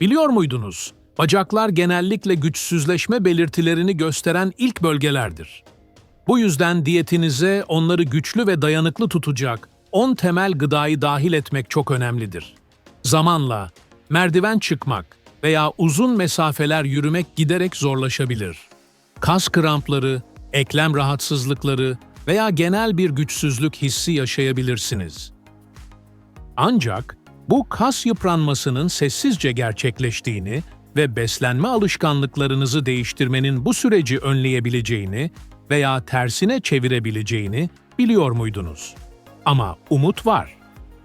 Biliyor muydunuz? Bacaklar genellikle güçsüzleşme belirtilerini gösteren ilk bölgelerdir. Bu yüzden diyetinize onları güçlü ve dayanıklı tutacak 10 temel gıdayı dahil etmek çok önemlidir. Zamanla merdiven çıkmak veya uzun mesafeler yürümek giderek zorlaşabilir. Kas krampları, eklem rahatsızlıkları veya genel bir güçsüzlük hissi yaşayabilirsiniz. Ancak bu kas yıpranmasının sessizce gerçekleştiğini ve beslenme alışkanlıklarınızı değiştirmenin bu süreci önleyebileceğini veya tersine çevirebileceğini biliyor muydunuz? Ama umut var.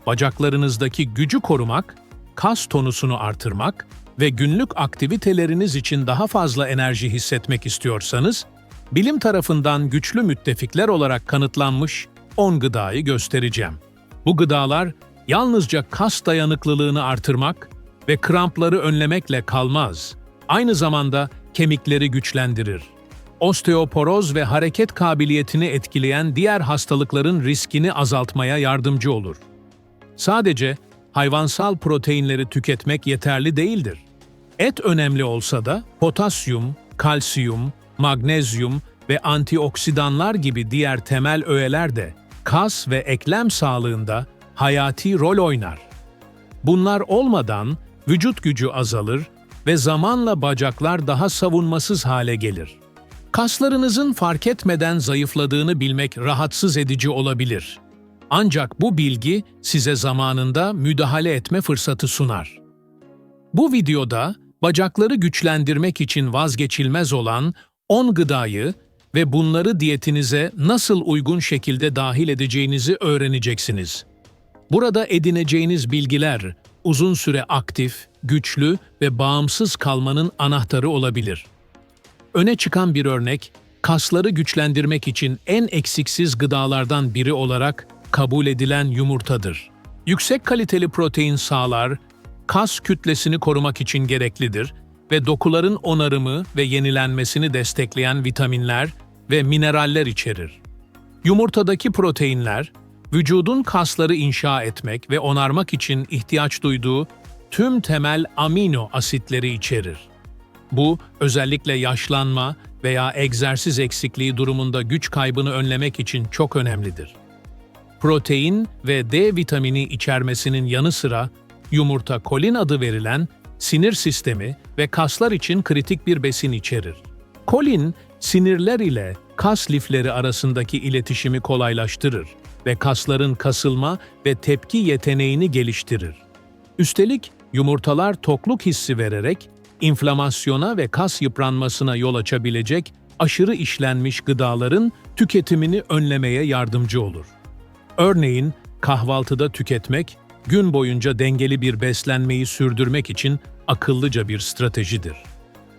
Bacaklarınızdaki gücü korumak, kas tonusunu artırmak ve günlük aktiviteleriniz için daha fazla enerji hissetmek istiyorsanız, bilim tarafından güçlü müttefikler olarak kanıtlanmış 10 gıdayı göstereceğim. Bu gıdalar yalnızca kas dayanıklılığını artırmak ve krampları önlemekle kalmaz. Aynı zamanda kemikleri güçlendirir. Osteoporoz ve hareket kabiliyetini etkileyen diğer hastalıkların riskini azaltmaya yardımcı olur. Sadece hayvansal proteinleri tüketmek yeterli değildir. Et önemli olsa da potasyum, kalsiyum, magnezyum ve antioksidanlar gibi diğer temel öğeler de kas ve eklem sağlığında hayati rol oynar. Bunlar olmadan vücut gücü azalır ve zamanla bacaklar daha savunmasız hale gelir. Kaslarınızın fark etmeden zayıfladığını bilmek rahatsız edici olabilir. Ancak bu bilgi size zamanında müdahale etme fırsatı sunar. Bu videoda bacakları güçlendirmek için vazgeçilmez olan 10 gıdayı ve bunları diyetinize nasıl uygun şekilde dahil edeceğinizi öğreneceksiniz. Burada edineceğiniz bilgiler uzun süre aktif, güçlü ve bağımsız kalmanın anahtarı olabilir. Öne çıkan bir örnek, kasları güçlendirmek için en eksiksiz gıdalardan biri olarak kabul edilen yumurtadır. Yüksek kaliteli protein sağlar, kas kütlesini korumak için gereklidir ve dokuların onarımı ve yenilenmesini destekleyen vitaminler ve mineraller içerir. Yumurtadaki proteinler, vücudun kasları inşa etmek ve onarmak için ihtiyaç duyduğu tüm temel amino asitleri içerir. Bu, özellikle yaşlanma veya egzersiz eksikliği durumunda güç kaybını önlemek için çok önemlidir. Protein ve D vitamini içermesinin yanı sıra yumurta kolin adı verilen sinir sistemi ve kaslar için kritik bir besin içerir. Kolin, sinirler ile kas lifleri arasındaki iletişimi kolaylaştırır ve kasların kasılma ve tepki yeteneğini geliştirir. Üstelik yumurtalar tokluk hissi vererek inflamasyona ve kas yıpranmasına yol açabilecek aşırı işlenmiş gıdaların tüketimini önlemeye yardımcı olur. Örneğin kahvaltıda tüketmek, gün boyunca dengeli bir beslenmeyi sürdürmek için akıllıca bir stratejidir.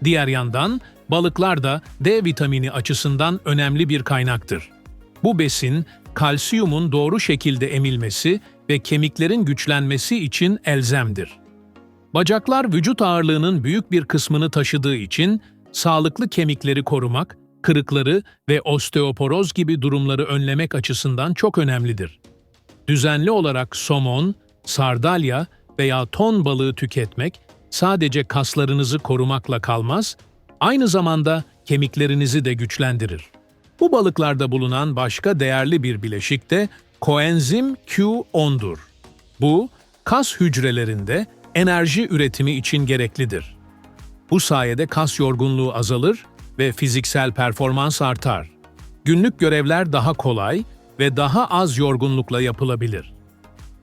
Diğer yandan balıklar da D vitamini açısından önemli bir kaynaktır. Bu besin, kalsiyumun doğru şekilde emilmesi ve kemiklerin güçlenmesi için elzemdir. Bacaklar vücut ağırlığının büyük bir kısmını taşıdığı için sağlıklı kemikleri korumak, kırıkları ve osteoporoz gibi durumları önlemek açısından çok önemlidir. Düzenli olarak somon, sardalya veya ton balığı tüketmek sadece kaslarınızı korumakla kalmaz, aynı zamanda kemiklerinizi de güçlendirir. Bu balıklarda bulunan başka değerli bir bileşik de koenzim Q10'dur. Bu, kas hücrelerinde enerji üretimi için gereklidir. Bu sayede kas yorgunluğu azalır ve fiziksel performans artar. Günlük görevler daha kolay ve daha az yorgunlukla yapılabilir.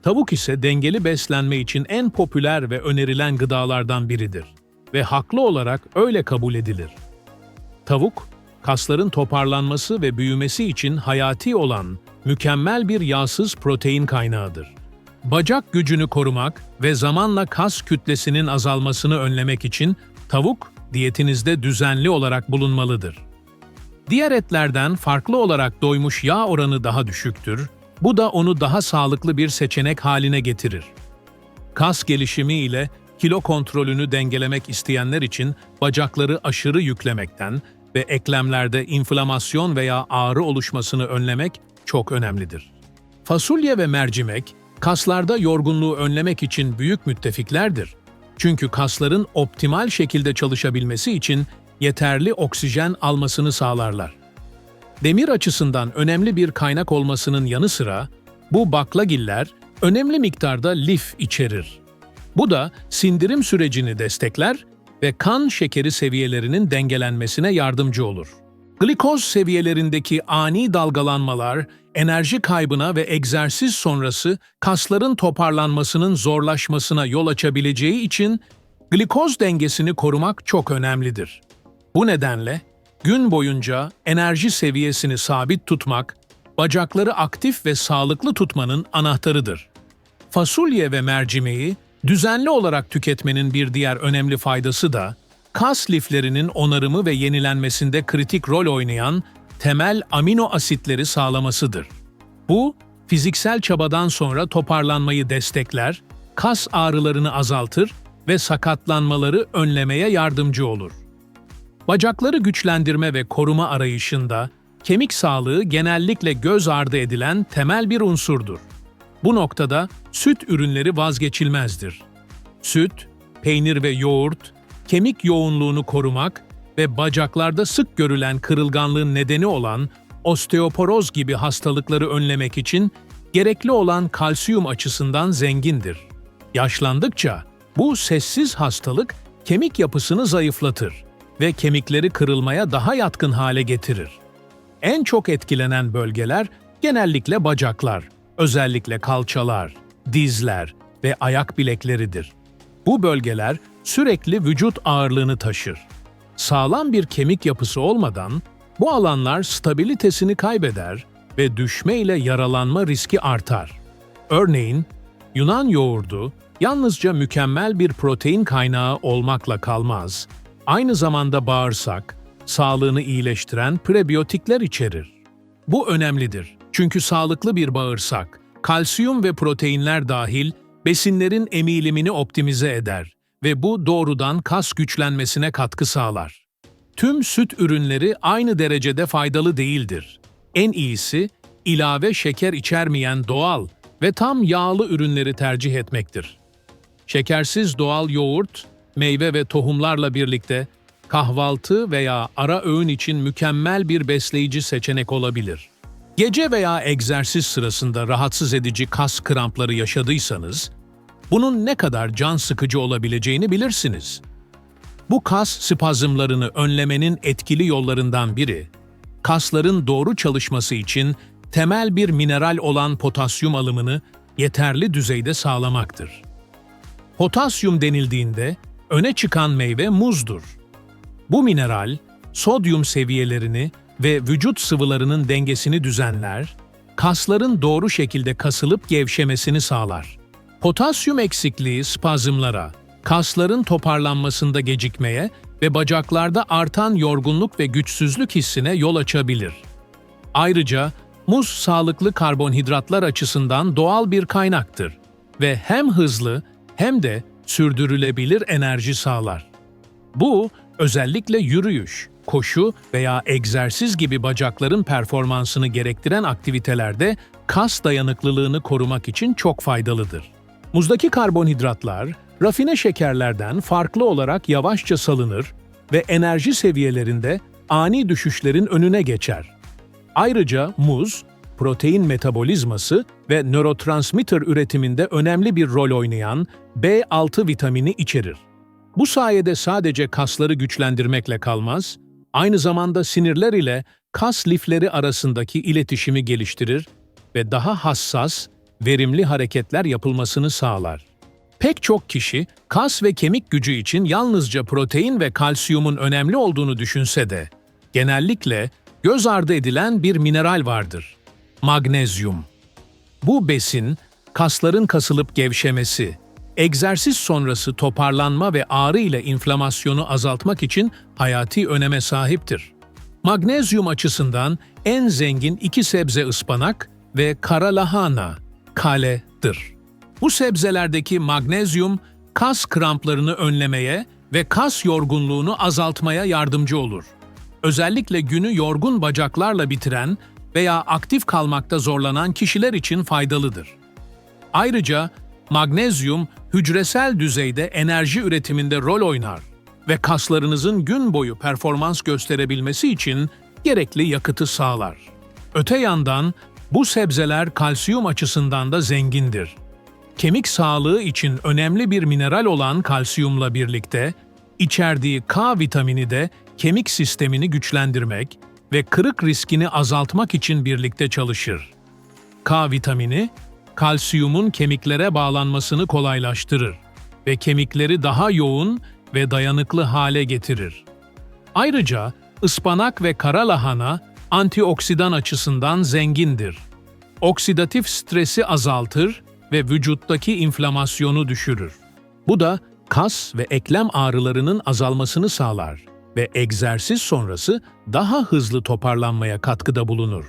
Tavuk ise dengeli beslenme için en popüler ve önerilen gıdalardan biridir ve haklı olarak öyle kabul edilir. Tavuk, kasların toparlanması ve büyümesi için hayati olan mükemmel bir yağsız protein kaynağıdır. Bacak gücünü korumak ve zamanla kas kütlesinin azalmasını önlemek için tavuk diyetinizde düzenli olarak bulunmalıdır. Diğer etlerden farklı olarak doymuş yağ oranı daha düşüktür. Bu da onu daha sağlıklı bir seçenek haline getirir. Kas gelişimi ile kilo kontrolünü dengelemek isteyenler için bacakları aşırı yüklemekten ve eklemlerde inflamasyon veya ağrı oluşmasını önlemek çok önemlidir. Fasulye ve mercimek, kaslarda yorgunluğu önlemek için büyük müttefiklerdir. Çünkü kasların optimal şekilde çalışabilmesi için yeterli oksijen almasını sağlarlar. Demir açısından önemli bir kaynak olmasının yanı sıra bu baklagiller önemli miktarda lif içerir. Bu da sindirim sürecini destekler ve kan şekeri seviyelerinin dengelenmesine yardımcı olur. Glikoz seviyelerindeki ani dalgalanmalar, enerji kaybına ve egzersiz sonrası kasların toparlanmasının zorlaşmasına yol açabileceği için glikoz dengesini korumak çok önemlidir. Bu nedenle gün boyunca enerji seviyesini sabit tutmak, bacakları aktif ve sağlıklı tutmanın anahtarıdır. Fasulye ve mercimeği düzenli olarak tüketmenin bir diğer önemli faydası da kas liflerinin onarımı ve yenilenmesinde kritik rol oynayan temel amino asitleri sağlamasıdır. Bu, fiziksel çabadan sonra toparlanmayı destekler, kas ağrılarını azaltır ve sakatlanmaları önlemeye yardımcı olur. Bacakları güçlendirme ve koruma arayışında kemik sağlığı genellikle göz ardı edilen temel bir unsurdur. Bu noktada süt ürünleri vazgeçilmezdir. Süt, peynir ve yoğurt, kemik yoğunluğunu korumak ve bacaklarda sık görülen kırılganlığın nedeni olan osteoporoz gibi hastalıkları önlemek için gerekli olan kalsiyum açısından zengindir. Yaşlandıkça bu sessiz hastalık kemik yapısını zayıflatır ve kemikleri kırılmaya daha yatkın hale getirir. En çok etkilenen bölgeler genellikle bacaklar, özellikle kalçalar, dizler ve ayak bilekleridir. Bu bölgeler sürekli vücut ağırlığını taşır. Sağlam bir kemik yapısı olmadan bu alanlar stabilitesini kaybeder ve düşme ile yaralanma riski artar. Örneğin, Yunan yoğurdu yalnızca mükemmel bir protein kaynağı olmakla kalmaz, aynı zamanda bağırsak, sağlığını iyileştiren prebiyotikler içerir. Bu önemlidir çünkü sağlıklı bir bağırsak, kalsiyum ve proteinler dahil besinlerin emilimini optimize eder ve bu doğrudan kas güçlenmesine katkı sağlar. Tüm süt ürünleri aynı derecede faydalı değildir. En iyisi, ilave şeker içermeyen doğal ve tam yağlı ürünleri tercih etmektir. Şekersiz doğal yoğurt, meyve ve tohumlarla birlikte kahvaltı veya ara öğün için mükemmel bir besleyici seçenek olabilir. Gece veya egzersiz sırasında rahatsız edici kas krampları yaşadıysanız, bunun ne kadar can sıkıcı olabileceğini bilirsiniz. Bu kas spazmlarını önlemenin etkili yollarından biri, kasların doğru çalışması için temel bir mineral olan potasyum alımını yeterli düzeyde sağlamaktır. Potasyum denildiğinde öne çıkan meyve muzdur. Bu mineral, sodyum seviyelerini ve vücut sıvılarının dengesini düzenler, kasların doğru şekilde kasılıp gevşemesini sağlar. Potasyum eksikliği spazmlara, kasların toparlanmasında gecikmeye ve bacaklarda artan yorgunluk ve güçsüzlük hissine yol açabilir. Ayrıca muz sağlıklı karbonhidratlar açısından doğal bir kaynaktır ve hem hızlı hem de sürdürülebilir enerji sağlar. Bu özellikle yürüyüş, koşu veya egzersiz gibi bacakların performansını gerektiren aktivitelerde kas dayanıklılığını korumak için çok faydalıdır. Muzdaki karbonhidratlar, rafine şekerlerden farklı olarak yavaşça salınır ve enerji seviyelerinde ani düşüşlerin önüne geçer. Ayrıca muz, protein metabolizması ve nörotransmitter üretiminde önemli bir rol oynayan B6 vitamini içerir. Bu sayede sadece kasları güçlendirmekle kalmaz, aynı zamanda sinirler ile kas lifleri arasındaki iletişimi geliştirir ve daha hassas, verimli hareketler yapılmasını sağlar. Pek çok kişi kas ve kemik gücü için yalnızca protein ve kalsiyumun önemli olduğunu düşünse de, genellikle göz ardı edilen bir mineral vardır. Magnezyum. Bu besin, kasların kasılıp gevşemesi, egzersiz sonrası toparlanma ve ağrı ile inflamasyonu azaltmak için hayati öneme sahiptir. Magnezyum açısından en zengin iki sebze ıspanak ve kara lahana, kaledir. Bu sebzelerdeki magnezyum, kas kramplarını önlemeye ve kas yorgunluğunu azaltmaya yardımcı olur. Özellikle günü yorgun bacaklarla bitiren veya aktif kalmakta zorlanan kişiler için faydalıdır. Ayrıca magnezyum hücresel düzeyde enerji üretiminde rol oynar ve kaslarınızın gün boyu performans gösterebilmesi için gerekli yakıtı sağlar. Öte yandan bu sebzeler kalsiyum açısından da zengindir. Kemik sağlığı için önemli bir mineral olan kalsiyumla birlikte içerdiği K vitamini de kemik sistemini güçlendirmek ve kırık riskini azaltmak için birlikte çalışır. K vitamini, kalsiyumun kemiklere bağlanmasını kolaylaştırır ve kemikleri daha yoğun ve dayanıklı hale getirir. Ayrıca ıspanak ve kara lahana antioksidan açısından zengindir. Oksidatif stresi azaltır ve vücuttaki inflamasyonu düşürür. Bu da kas ve eklem ağrılarının azalmasını sağlar ve egzersiz sonrası daha hızlı toparlanmaya katkıda bulunur.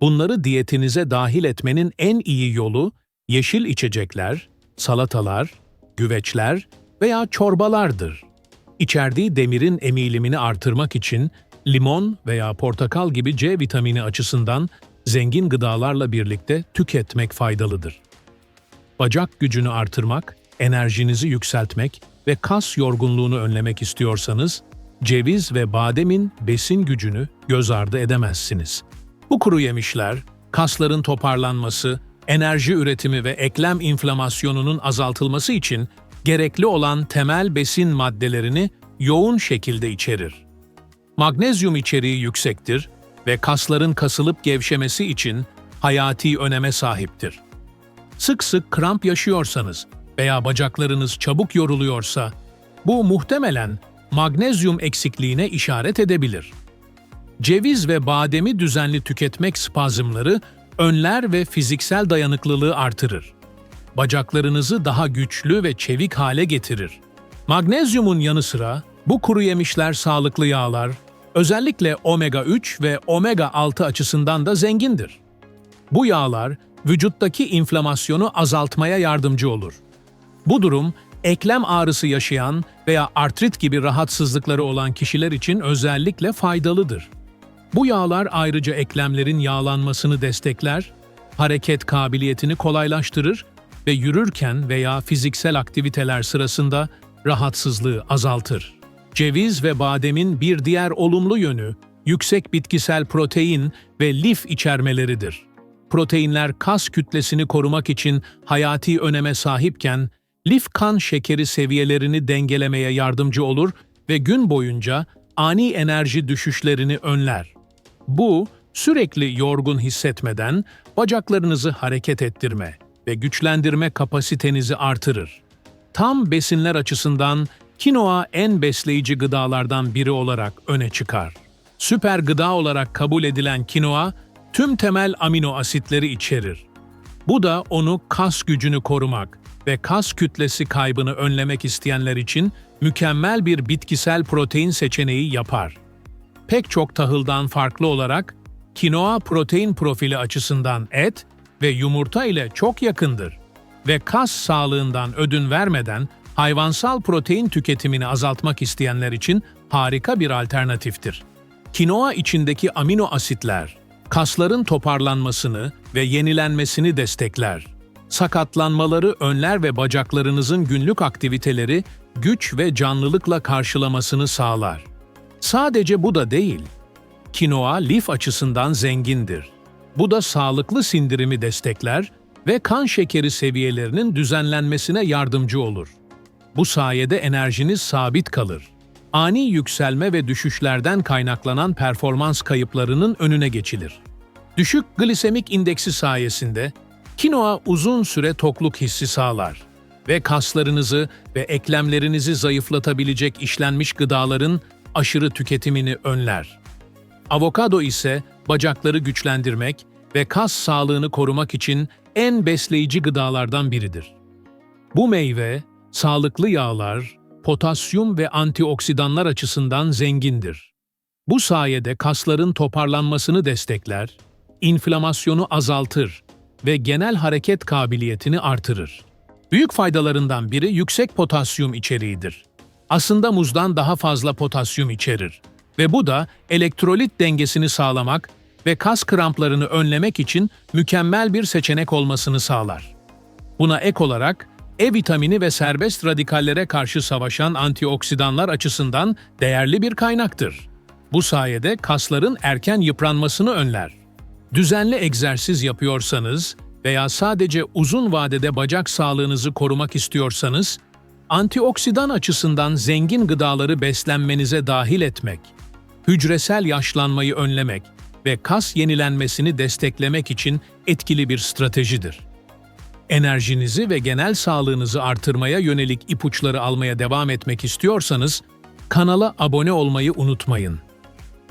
Bunları diyetinize dahil etmenin en iyi yolu yeşil içecekler, salatalar, güveçler veya çorbalardır. İçerdiği demirin emilimini artırmak için limon veya portakal gibi C vitamini açısından zengin gıdalarla birlikte tüketmek faydalıdır. Bacak gücünü artırmak, enerjinizi yükseltmek ve kas yorgunluğunu önlemek istiyorsanız, ceviz ve bademin besin gücünü göz ardı edemezsiniz. Bu kuru yemişler, kasların toparlanması, enerji üretimi ve eklem inflamasyonunun azaltılması için gerekli olan temel besin maddelerini yoğun şekilde içerir. Magnezyum içeriği yüksektir ve kasların kasılıp gevşemesi için hayati öneme sahiptir. Sık sık kramp yaşıyorsanız veya bacaklarınız çabuk yoruluyorsa, bu muhtemelen magnezyum eksikliğine işaret edebilir. Ceviz ve bademi düzenli tüketmek spazmları önler ve fiziksel dayanıklılığı artırır. Bacaklarınızı daha güçlü ve çevik hale getirir. Magnezyumun yanı sıra bu kuru yemişler sağlıklı yağlar, özellikle omega 3 ve omega 6 açısından da zengindir. Bu yağlar vücuttaki inflamasyonu azaltmaya yardımcı olur. Bu durum eklem ağrısı yaşayan veya artrit gibi rahatsızlıkları olan kişiler için özellikle faydalıdır. Bu yağlar ayrıca eklemlerin yağlanmasını destekler, hareket kabiliyetini kolaylaştırır ve yürürken veya fiziksel aktiviteler sırasında rahatsızlığı azaltır. Ceviz ve bademin bir diğer olumlu yönü yüksek bitkisel protein ve lif içermeleridir. Proteinler kas kütlesini korumak için hayati öneme sahipken, lif kan şekeri seviyelerini dengelemeye yardımcı olur ve gün boyunca ani enerji düşüşlerini önler. Bu, sürekli yorgun hissetmeden bacaklarınızı hareket ettirme ve güçlendirme kapasitenizi artırır. Tam besinler açısından kinoa en besleyici gıdalardan biri olarak öne çıkar. Süper gıda olarak kabul edilen kinoa, tüm temel amino asitleri içerir. Bu da onu kas gücünü korumak ve kas kütlesi kaybını önlemek isteyenler için mükemmel bir bitkisel protein seçeneği yapar. Pek çok tahıldan farklı olarak kinoa protein profili açısından et ve yumurta ile çok yakındır ve kas sağlığından ödün vermeden hayvansal protein tüketimini azaltmak isteyenler için harika bir alternatiftir. Kinoa içindeki amino asitler, kasların toparlanmasını ve yenilenmesini destekler. Sakatlanmaları önler ve bacaklarınızın günlük aktiviteleri güç ve canlılıkla karşılamasını sağlar. Sadece bu da değil. Kinoa lif açısından zengindir. Bu da sağlıklı sindirimi destekler ve kan şekeri seviyelerinin düzenlenmesine yardımcı olur. Bu sayede enerjiniz sabit kalır. Ani yükselme ve düşüşlerden kaynaklanan performans kayıplarının önüne geçilir. Düşük glisemik indeksi sayesinde kinoa uzun süre tokluk hissi sağlar ve kaslarınızı ve eklemlerinizi zayıflatabilecek işlenmiş gıdaların aşırı tüketimini önler. Avokado ise bacakları güçlendirmek ve kas sağlığını korumak için en besleyici gıdalardan biridir. Bu meyve, sağlıklı yağlar, potasyum ve antioksidanlar açısından zengindir. Bu sayede kasların toparlanmasını destekler, inflamasyonu azaltır ve genel hareket kabiliyetini artırır. Büyük faydalarından biri yüksek potasyum içeriğidir. Aslında muzdan daha fazla potasyum içerir ve bu da elektrolit dengesini sağlamak ve kas kramplarını önlemek için mükemmel bir seçenek olmasını sağlar. Buna ek olarak E vitamini ve serbest radikallere karşı savaşan antioksidanlar açısından değerli bir kaynaktır. Bu sayede kasların erken yıpranmasını önler. Düzenli egzersiz yapıyorsanız veya sadece uzun vadede bacak sağlığınızı korumak istiyorsanız, antioksidan açısından zengin gıdaları beslenmenize dahil etmek, hücresel yaşlanmayı önlemek ve kas yenilenmesini desteklemek için etkili bir stratejidir. Enerjinizi ve genel sağlığınızı artırmaya yönelik ipuçları almaya devam etmek istiyorsanız, kanala abone olmayı unutmayın.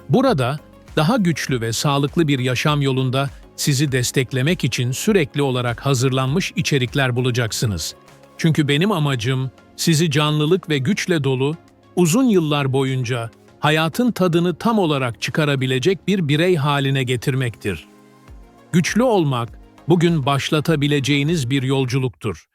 Burada daha güçlü ve sağlıklı bir yaşam yolunda sizi desteklemek için sürekli olarak hazırlanmış içerikler bulacaksınız. Çünkü benim amacım sizi canlılık ve güçle dolu, uzun yıllar boyunca hayatın tadını tam olarak çıkarabilecek bir birey haline getirmektir. Güçlü olmak, bugün başlatabileceğiniz bir yolculuktur